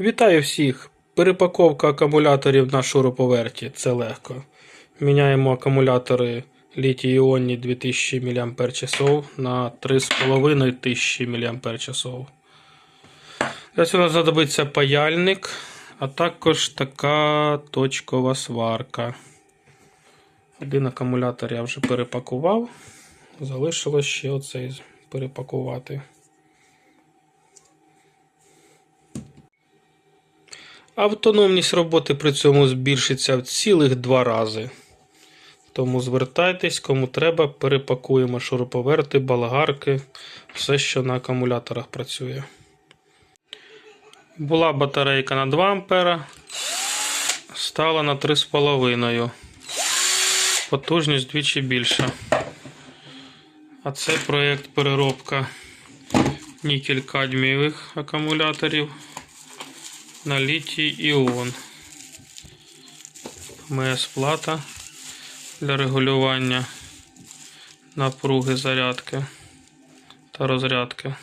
Вітаю всіх! Перепаковка акумуляторів на шуруповерті. Це легко. Міняємо акумулятори літій іонні 2000 мАч на 3500 мАч. Для цього знадобиться паяльник, а також така точкова сварка. Один акумулятор я вже перепакував. Залишилось ще оцей перепакувати. Автономність роботи при цьому збільшиться в цілих два рази. Тому звертайтесь, кому треба, перепакуємо шуруповерти, балагарки, все, що на акумуляторах працює. Була батарейка на 2 А, стала на 3,5. Потужність двічі більша. А це проєкт переробка нікель-кадмієвих акумуляторів на літій іон. МС плата для регулювання напруги зарядки та розрядки.